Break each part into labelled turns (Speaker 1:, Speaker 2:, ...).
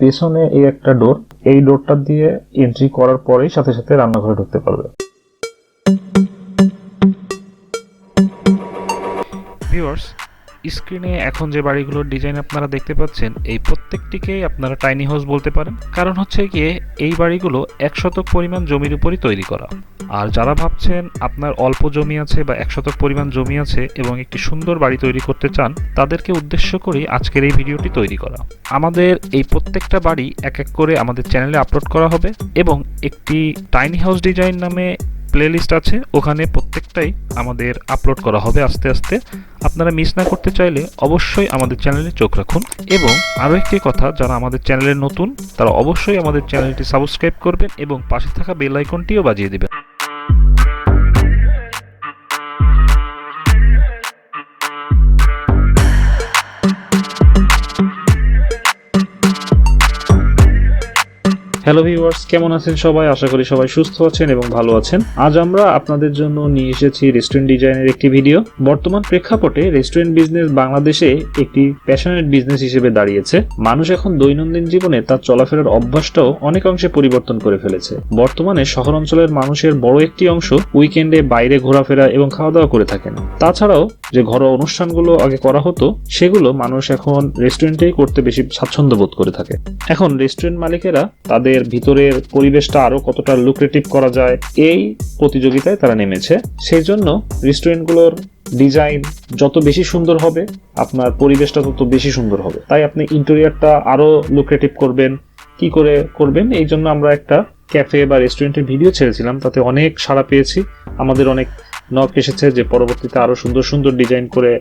Speaker 1: পেছনে এই একটা ডোর এই ডোরটা দিয়ে এন্ট্রি করার পরেই সাথে সাথে রান্নাঘরে ঢুকতে পারবে।
Speaker 2: ভিউয়ার্স স্ক্রিনে এখন যে বাড়িগুলোর ডিজাইন আপনারা দেখতে পাচ্ছেন, এই প্রত্যেকটিকেই আপনারা টাইনি হাউস বলতে পারেন। কারণ হচ্ছে গিয়ে এই বাড়িগুলো এক শতক পরিমাণ জমির উপরই তৈরি করা। আর যারা ভাবছেন আপনার অল্প জমি আছে বা এক শতক পরিমাণ জমি আছে এবং একটি সুন্দর বাড়ি তৈরি করতে চান, তাদেরকে উদ্দেশ্য করেই আজকের এই ভিডিওটি তৈরি করা। আমাদের এই প্রত্যেকটা বাড়ি এক এক করে আমাদের চ্যানেলে আপলোড করা হবে এবং একটি টাইনি হাউস ডিজাইন নামে প্লেলিস্ট আছে, ওখানে প্রত্যেকটাই আমাদের আপলোড করা হবে আস্তে আস্তে। আপনারা মিস না করতে চাইলে অবশ্যই আমাদের চ্যানেলে চোখ রাখুন এবং আরও একটি কথা, যারা আমাদের চ্যানেলে নতুন, তারা অবশ্যই আমাদের চ্যানেলটি সাবস্ক্রাইব করবেন এবং পাশে থাকা বেল আইকনটিও বাজিয়ে দেবেন।
Speaker 1: হ্যালো ভিউয়ার্স কেমন আছেন সবাই? আশা করি সবাই সুস্থ আছেন এবং ভালো আছেন। আজ আমরা আপনাদের জন্য নিয়ে এসেছি রেস্টুরেন্ট ডিজাইনের একটি ভিডিও বর্তমান প্রেক্ষাপটে রেস্টুরেন্ট বিজনেস বাংলাদেশে একটি প্যাশনেট বিজনেস হিসেবে দাঁড়িয়েছে। মানুষ এখন দৈনন্দিন জীবনে তার চলাফেরার অভ্যাসটাও অনেক অংশে পরিবর্তন করে ফেলেছে। বর্তমানে শহর অঞ্চলের মানুষের বড় একটি অংশ উইকেন্ডে বাইরে ঘোরাফেরা এবং খাওয়া দাওয়া করে থাকেন। তাছাড়াও যে ঘরোয়া অনুষ্ঠানগুলো আগে করা হতো, সেগুলো মানুষ এখন রেস্টুরেন্টেই করতে বেশি স্বাচ্ছন্দ্য বোধ করে থাকে। এখন রেস্টুরেন্ট মালিকেরা তাদের ভিতরের পরিবেশটা আরও কতটা লুক্রেটিভ করা যায় এই প্রতিযোগিতায় তারা নেমেছে। সেই জন্য রেস্টুরেন্টগুলোর ডিজাইন যত বেশি সুন্দর হবে, আপনার পরিবেশটা তত বেশি সুন্দর হবে। তাই আপনি ইন্টেরিয়ারটা আরও লুক্রেটিভ করবেন। কি করে করবেন? এই জন্য আমরা একটা ক্যাফে বা রেস্টুরেন্টের ভিডিও ছেড়েছিলাম। তাতে অনেক সাড়া পেয়েছি। আমাদের অনেক নক এসেছে যে পরবর্তীতে আরও সুন্দর সুন্দর ডিজাইন করে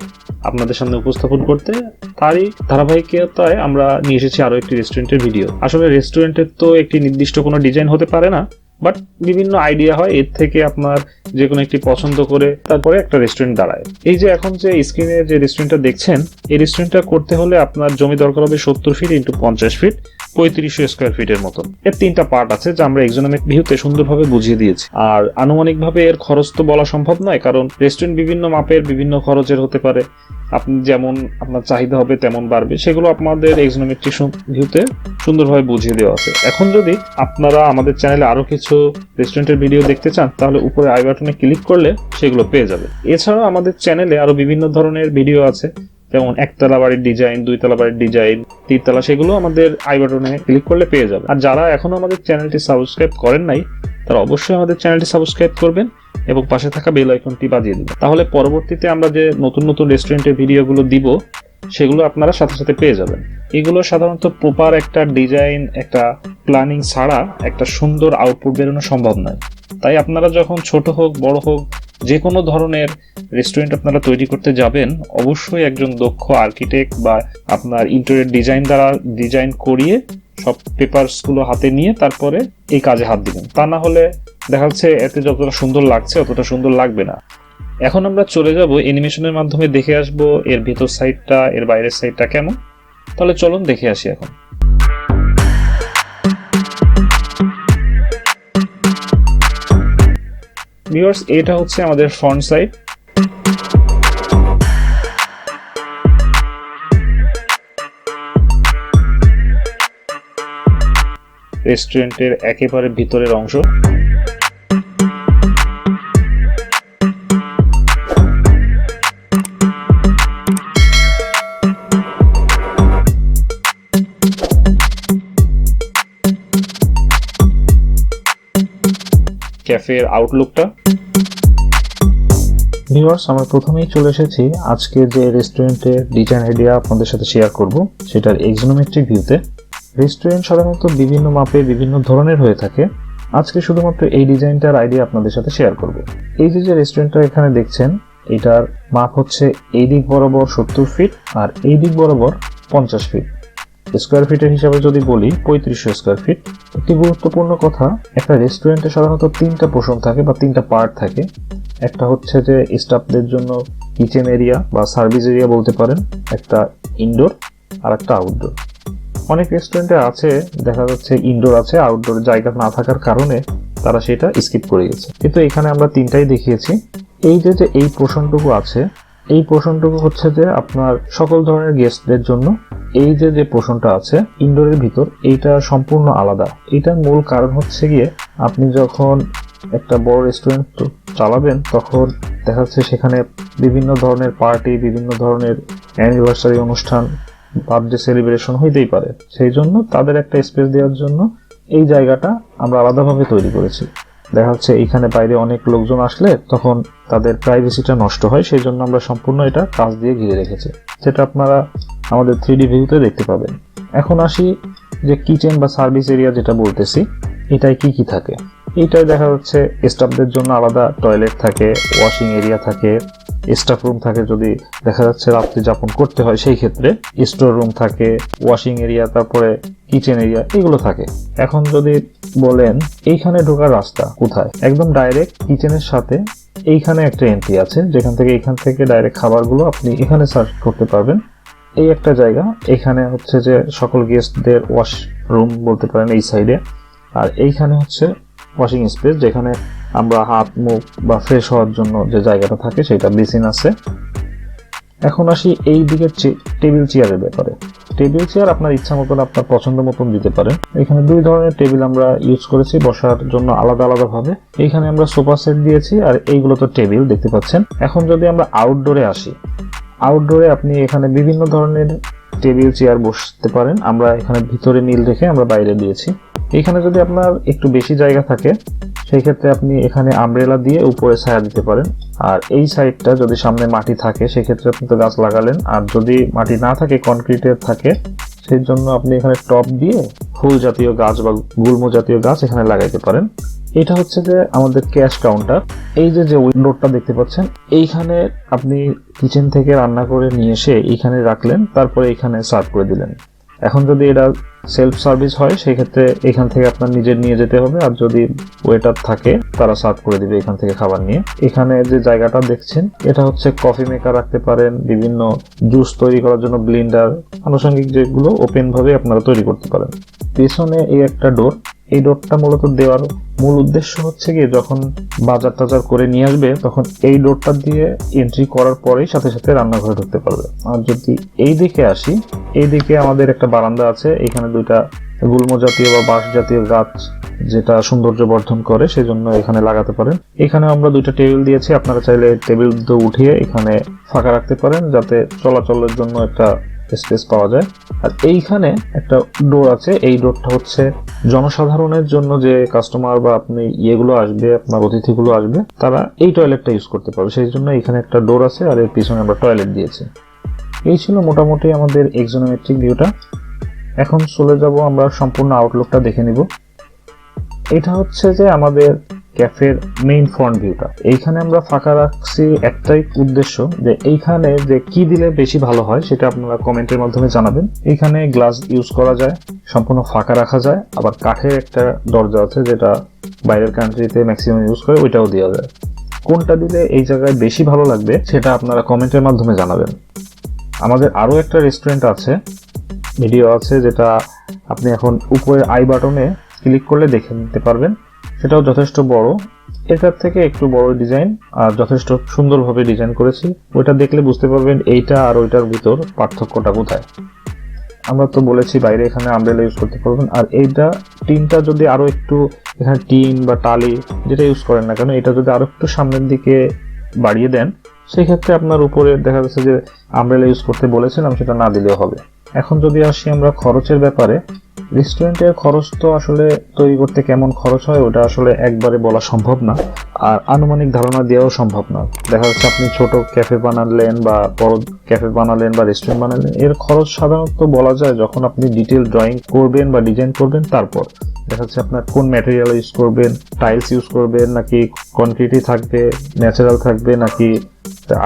Speaker 1: আপনাদের সামনে উপস্থাপন করতে। তারই ধারাবাহিকতায় আমরা নিয়ে এসেছি আরও একটি রেস্টুরেন্টের ভিডিও আসলে রেস্টুরেন্টের তো একটি নির্দিষ্ট কোনো ডিজাইন হতে পারে না। বাট বিভিন্ন আইডিয়া হয়, এর থেকে আপনার যে কোনো একটি পছন্দ করে তারপরে একটা রেস্টুরেন্ট দাঁড়ায়। এই যে এখন যে স্ক্রিনে যে রেস্টুরেন্টটা দেখছেন, এই রেস্টুরেন্টটা করতে হলে আপনার জমি দরকার হবে সত্তর ফিট ইন্টু পঞ্চাশ ফিট পঁয়ত্রিশশো স্কোয়ার ফিটের মতন। এর তিনটা পার্ট আছে যা আমরা এক্সোনমিক ভিউতে সুন্দরভাবে বুঝিয়ে দিয়েছি। আর আনুমানিকভাবে এর খরচ তো বলা সম্ভব নয়, কারণ রেস্টুরেন্ট বিভিন্ন মাপের বিভিন্ন খরচের হতে পারে। আপনি যেমন আপনার চাহিদা হবে তেমন বাড়বে। সেগুলো আপনাদের এক্সোনমিকটি ভিউতে সুন্দরভাবে বুঝিয়ে দেওয়া আছে। এখন যদি আপনারা আমাদের চ্যানেলে আরও কিছু রেস্টুরেন্টের ভিডিও দেখতে চান, তাহলে উপরে আই বাটনে ক্লিক করলে সেগুলো পেয়ে যাবে। এছাড়াও আমাদের চ্যানেলে আরও বিভিন্ন ধরনের ভিডিও আছে, যেমন একতলা বাড়ির ডিজাইন দুইতলা বাড়ির ডিজাইন তিনতলা, সেগুলো আমাদের আই বাটনে ক্লিক করলে পেয়ে যাবে। আর যারা এখনও আমাদের চ্যানেলটি সাবস্ক্রাইব করেন নাই, তারা অবশ্যই আমাদের চ্যানেলটি সাবস্ক্রাইব করবেন। এবং পাশে থাকা বেল আইকনটি বাজিয়ে দিবেন তাহলে পরবর্তীতে আমরা যে নতুন নতুন রেস্টুরেন্টের ভিডিওগুলো দিব, সেগুলো আপনারা সাথে সাথে পেয়ে যাবেন। এগুলো সাধারণত প্রপার একটা ডিজাইন একটা প্ল্যানিং ছাড়া একটা সুন্দর আউটপুট বেরোনো সম্ভব নয়। তাই আপনারা যখন ছোট হোক, বড় হোক যে কোনো ধরনের রেস্টুরেন্ট আপনারা তৈরি করতে যাবেন, অবশ্যই একজন দক্ষ আর্কিটেক্ট বা আপনার ইন্টেরিয়র ডিজাইন দ্বারা ডিজাইন করিয়ে সব পেপারসগুলো হাতে নিয়ে তারপরে এই কাজে হাত দিবেন। তা না হলে দেখা যাচ্ছে এতে যতটা সুন্দর লাগছে, অতটা সুন্দর লাগবে না। এখন আমরা চলে যাব অ্যানিমেশনের মাধ্যমে দেখে আসব এর ভিতর সাইডটা এর বাইরের সাইডটা কেমন। তাহলে চলুন দেখে আসি এখন। ভিউয়ার্স এটা হচ্ছে আমাদের ফ্রন্ট সাইড রেস্টুরেন্টের একেবারে ভিতরের অংশ। ক্যাফের আউটলুকটা ভিউয়ার্স আমরা প্রথমেই চলে এসেছি আজকে যে রেস্টুরেন্টের ডিজাইন আইডিয়া আপনাদের সাথে শেয়ার করব, সেটার এক্সোনোমেট্রিক ভিউতে রেস্টুরেন্ট সাধারণত বিভিন্ন মাপে বিভিন্ন ধরনের হয়ে থাকে। আজকে শুধুমাত্র এই ডিজাইনটার আইডিয়া আপনাদের সাথে শেয়ার করব। এই যে যে রেস্টুরেন্টটা এখানে দেখছেন, এটার মাপ হচ্ছে এই দিক বরাবর সত্তর ফিট আর এই দিক বরাবর পঞ্চাশ ফিট স্কোয়ার ফিটের হিসাবে যদি বলি, পঁয়ত্রিশশো স্কোয়ার ফিট একটি গুরুত্বপূর্ণ কথা, একটা রেস্টুরেন্টে সাধারণত তিনটা পোষণ থাকে বা তিনটা পার্ট থাকে। একটা হচ্ছে যে স্টাফদের জন্য কিচেন এরিয়া বা সার্ভিস এরিয়া বলতে পারেন, একটা ইনডোর আর একটা আউটডোর অনেক রেস্টুরেন্টে আছে, দেখা যাচ্ছে ইনডোর আছে আউটডোর জায়গা না থাকার কারণে তারা সেটা স্কিপ করে গেছে। কিন্তু এখানে আমরা তিনটাই দেখিয়েছি। এই যে যে এই পোষণটুকু আছে, এই পোর্শনটুকু হচ্ছে যে আপনার সকল ধরনের গেস্টদের জন্য এই যে যে পোর্শনটা আছে ইনডোরের ভিতর, এইটা সম্পূর্ণ আলাদা। এটার মূল কারণ হচ্ছে গিয়ে আপনি যখন একটা বড় রেস্টুরেন্ট চালাবেন, তখন দেখা যাচ্ছে সেখানে বিভিন্ন ধরনের পার্টি বিভিন্ন ধরনের অ্যানিভার্সারি অনুষ্ঠান বার্থডে সেলিব্রেশন হইতেই পারে, সেই জন্য তাদের একটা স্পেস দেওয়ার জন্য এই জায়গাটা আমরা আলাদাভাবে তৈরি করেছি। দেখা যাচ্ছে এইখানে বাইরে অনেক লোকজন আসলে তখন তাদের প্রাইভেসিটা নষ্ট হয়, সেই জন্য আমরা সম্পূর্ণ এটা কাজ দিয়ে ঘিরে রেখেছি। যেটা আপনারা আমাদের থ্রি ডি ভিউতে দেখতে পাবেন। এখন আসি যে কিচেন বা সার্ভিস এরিয়া যেটা বলতেছি, এটায় কি কি থাকে? এইটায় দেখা যাচ্ছে স্টাফদের জন্য আলাদা টয়লেট থাকে ওয়াশিং এরিয়া থাকে স্টাফ রুম থাকে যদি দেখা যাচ্ছে রাত্রি যাপন করতে হয়, সেই ক্ষেত্রে স্টোর রুম থাকে ওয়াশিং এরিয়া তারপরে কিচেন এরিয়া এগুলো থাকে। এখন যদি বলেন, এইখানে ঢোকার রাস্তা কোথায়? একদম ডাইরেক্ট কিচেনের সাথে এইখানে একটা এন্ট্রি আছে, যেখান থেকে এখান থেকে ডাইরেক্ট খাবারগুলো আপনি এখানে সার্চ করতে পারবেন। এই একটা জায়গা, এখানে হচ্ছে যে সকল গেস্টদের ওয়াশ রুম বলতে পারেন এই সাইডে আর এইখানে হচ্ছে ওয়াশিং স্পেস যেখানে আমরা হাত, মুখ বা ফ্রেশ হওয়ার জন্য যে জায়গাটা থাকে সেটা বেসিন আছে। এখন আসি এই দিকের টেবিল চেয়ারের ব্যাপারে। টেবিল চেয়ার আপনার ইচ্ছা মতন, আপনার পছন্দ মতন দিতে পারেন। এখানে দুই ধরনের টেবিল আমরা ইউজ করেছি, বসার জন্য আলাদা আলাদা ভাবে এইখানে আমরা সোফা সেট দিয়েছি আর এইগুলো তো টেবিল দেখতে পাচ্ছেন। এখন যদি আমরা আউটডোরে আসি আউটডোরে আপনি এখানে বিভিন্ন ধরনের টেবিল, চেয়ার বসতে পারেন। আমরা এখানে ভিতরে মিল রেখে আমরা বাইরে দিয়েছি। এখানে যদি আপনার একটু বেশি জায়গা থাকে, সেই ক্ষেত্রে আপনি এখানে আমব্রেলা দিয়ে উপরে ছায়া দিতে পারেন। আর এই সাইডটা যদি সামনে মাটি থাকে সেক্ষেত্রে আপনি তো গাছ লাগালেন। আর যদি মাটি না থাকে কনক্রিটের থাকে, সেই জন্য আপনি এখানে টপ দিয়ে ফুল জাতীয় গাছ বা গুল্ম জাতীয় গাছ এখানে লাগাইতে পারেন। এটা হচ্ছে যে আমাদের ক্যাশ কাউন্টার এই যে যে উইন্ডোটা দেখতে পাচ্ছেন, এইখানে আপনি কিচেন থেকে রান্না করে নিয়ে এসে এইখানে রাখলেন, তারপরে এখানে সার্ভ করে দিলেন। এখন যদি এটা সেলফ সার্ভিস হয় সেই ক্ষেত্রে এখান থেকে আপনার নিজের নিয়ে যেতে হবে, আর যদি ওয়েটার থাকে, তারা সার্ভ করে দিবে এখান থেকে খাবার নিয়ে। এখানে যে জায়গাটা দেখছেন, এটা হচ্ছে কফি মেকার রাখতে পারেন, বিভিন্ন জুস তৈরি করার জন্য ব্লিন্ডার আনুষঙ্গিক যেগুলো ওপেন ভাবে আপনারা তৈরি করতে পারেন। পেছনে এই একটা ডোর এই ডোরটা মূলত দেওয়ার মূল উদ্দেশ্য হচ্ছে গিয়ে যখন বাজার টাজার করে নিয়ে আসবে, তখন এই ডোরটা দিয়ে এন্ট্রি করার পরেই সাথে সাথে রান্নাঘরে ঢুকতে পারবে। আর যদি এই দিকে আসি, এই দিকে আমাদের একটা বারান্দা আছে, এখানে দুইটা গুল্ম জাতীয় বা বাঁশ জাতীয় গাছ যেটা সৌন্দর্য বর্ধন করে, সেজন্য এখানে লাগাতে পারেন। এখানে আমরা দুইটা টেবিল দিয়েছি, আপনারা চাইলে টেবিল উঠিয়ে এখানে ফাঁকা রাখতে পারেন, যাতে চলাচলের জন্য একটা স্পেস পাওয়া যায়। আর এইখানে একটা ডোর আছে। এই ডোরটা হচ্ছে জনসাধারণের জন্য যে কাস্টমার বা আপনি ইয়েগুলো আসবে, আপনার অতিথিগুলো আসবে, তারা এই টয়লেটটা ইউজ করতে পারবে। সেই জন্য এখানে একটা ডোর আছে আর এর পিছনে আমরা টয়লেট দিয়েছি। এই ছিল মোটামুটি আমাদের এক্সোনোমেট্রিক ভিউটা এখন চলে যাব আমরা সম্পূর্ণ আউটলুকটা দেখে নিব। এটা হচ্ছে যে আমাদের ক্যাফের মেইন ফ্রন্ট ভিউটা এইখানে আমরা ফাঁকা রাখছি একটাই উদ্দেশ্য যে এইখানে যে কি দিলে বেশি ভালো হয় সেটা আপনারা কমেন্টের মাধ্যমে জানাবেন। এইখানে গ্লাস ইউজ করা যায়, সম্পূর্ণ ফাঁকা রাখা যায়, আবার কাঠের একটা দরজা আছে যেটা বাইরের কান্ট্রিতে ম্যাক্সিমাম ইউজ করে, ওইটাও দেওয়া যায়। কোনটা দিলে এই জায়গায় বেশি ভালো লাগবে সেটা আপনারা কমেন্টের মাধ্যমে জানাবেন। আমাদের আরও একটা রেস্টুরেন্ট আছে ভিডিও আছে যেটা আপনি এখন উপরে আই বাটনে ক্লিক করলে দেখে নিতে পারবেন। সেটাও যথেষ্ট বড়। এটার থেকে একটু বড় ডিজাইন আর যথেষ্ট সুন্দরভাবে ডিজাইন করেছি। ওইটা দেখলে বুঝতে পারবেন এইটা আর ওইটার ভিতর পার্থক্যটা কোথায়। আমরা তো বলেছি বাইরে এখানে আমব্রেলা ইউজ করতে পারবেন। আর এইটা টিনটা যদি আরও একটু এখানে টিন বা টালি যেটা ইউজ করেন না কেন, এটা যদি আরও একটু সামনের দিকে বাড়িয়ে দেন সেই ক্ষেত্রে আপনার উপরে দেখা যাচ্ছে যে আমব্রেলা ইউজ করতে বলেছিলাম, সেটা না দিলেও হবে। এখন যদি আসি আমরা খরচের ব্যাপারে রেস্টুরেন্টের খরচ তো আসলে তৈরি করতে কেমন খরচ হয়, ওটা আসলে একবারে বলা সম্ভব না। আর আনুমানিক ধারণা দেওয়াও সম্ভব না। দেখা যাচ্ছে আপনি ছোট ক্যাফে বানালেন বা বড় ক্যাফে বানালেন বা রেস্টুরেন্ট বানালেন, এর খরচ সাধারণত বলা যায় যখন আপনি ডিটেল ড্রয়িং করবেন বা ডিজাইন করবেন তারপর। দেখা যাচ্ছে আপনার কোন ম্যাটেরিয়াল ইউজ করবেন টাইলস ইউজ করবেন, নাকি কনক্রিটই থাকবে ন্যাচারাল থাকবে, নাকি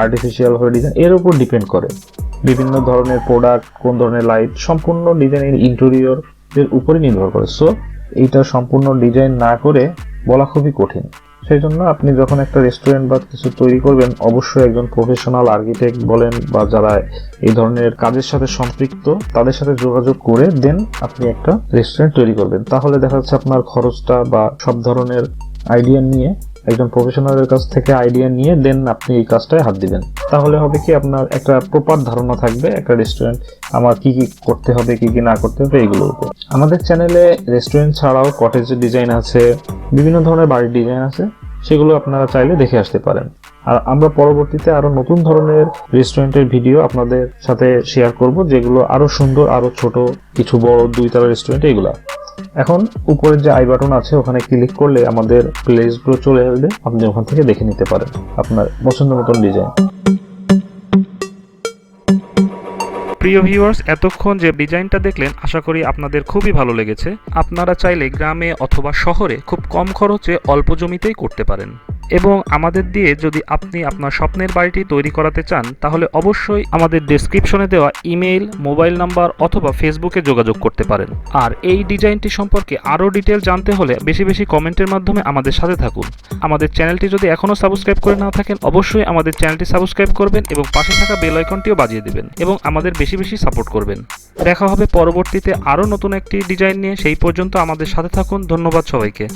Speaker 1: আর্টিফিশিয়াল হয়ে ডিজাইন এর উপর ডিপেন্ড করে। বিভিন্ন ধরনের প্রোডাক্ট কোন ধরনের লাইট সম্পূর্ণ ডিজাইনের ইন্টেরিয়র এর উপরে নির্ভর করে। সো এইটা সম্পূর্ণ ডিজাইন না করে বলা খুবই কঠিন। সেই জন্য আপনি যখন একটা রেস্টুরেন্ট বা কিছু তৈরি করবেন, অবশ্যই একজন প্রফেশনাল আর্কিটেক্ট বলেন বা যারা এই ধরনের কাজের সাথে সম্পৃক্ত, তাদের সাথে যোগাযোগ করে দেন আপনি একটা রেস্টুরেন্ট তৈরি করবেন। তাহলে দেখা যাচ্ছে আপনার খরচটা বা সব ধরনের আইডিয়া নিয়ে একজন প্রফেশনালের কাছ থেকে আইডিয়া নিয়ে দেন আপনি এই কাজটায় হাত দিবেন। তাহলে হবে কি আপনার একটা প্রপার ধারণা থাকবে, একটা রেস্টুরেন্ট আমার কি কি করতে হবে, কি কি না করতে হবে এগুলোর উপর। আমাদের চ্যানেলে রেস্টুরেন্ট ছাড়াও কটেজের ডিজাইন আছে, বিভিন্ন ধরনের বাড়ির ডিজাইন আছে, সেগুলো আপনারা চাইলে দেখে আসতে পারেন। আর আমরা পরবর্তীতে আরও নতুন ধরনের রেস্টুরেন্টের ভিডিও আপনাদের সাথে শেয়ার করব, যেগুলো আরও সুন্দর, আরও ছোট, কিছু বড় দুই তারা রেস্টুরেন্ট এগুলা এখন উপরের যে আই বাটন আছে, ওখানে ক্লিক করলে আমাদের প্লেসগুলো চলে আসবে। আপনি ওখান থেকে দেখে নিতে পারেন আপনার পছন্দ মতন ডিজাইন
Speaker 2: প্রিয় ভিউয়ার্স এতক্ষণ যে ডিজাইনটা দেখলেন, আশা করি আপনাদের খুবই ভালো লেগেছে। আপনারা চাইলে গ্রামে অথবা শহরে খুব কম খরচে অল্প জমিতেই করতে পারেন। এবং আমাদের দিয়ে যদি আপনি আপনার স্বপ্নের বাড়িটি তৈরি করাতে চান, তাহলে অবশ্যই আমাদের ডেসক্রিপশনে দেওয়া ইমেইল মোবাইল নাম্বার অথবা ফেসবুকে যোগাযোগ করতে পারেন। আর এই ডিজাইনটি সম্পর্কে আরও ডিটেল জানতে হলে বেশি বেশি কমেন্টের মাধ্যমে আমাদের সাথে থাকুন। আমাদের চ্যানেলটি যদি এখনও সাবস্ক্রাইব করে না থাকেন, অবশ্যই আমাদের চ্যানেলটি সাবস্ক্রাইব করবেন এবং পাশে থাকা বেল আইকনটিও বাজিয়ে দিবেন এবং আমাদের বেশি বেশি সাপোর্ট করবেন। দেখা হবে পরবর্তীতে আরও নতুন একটি ডিজাইন নিয়ে। সেই পর্যন্ত আমাদের সাথে থাকুন। ধন্যবাদ সবাইকে।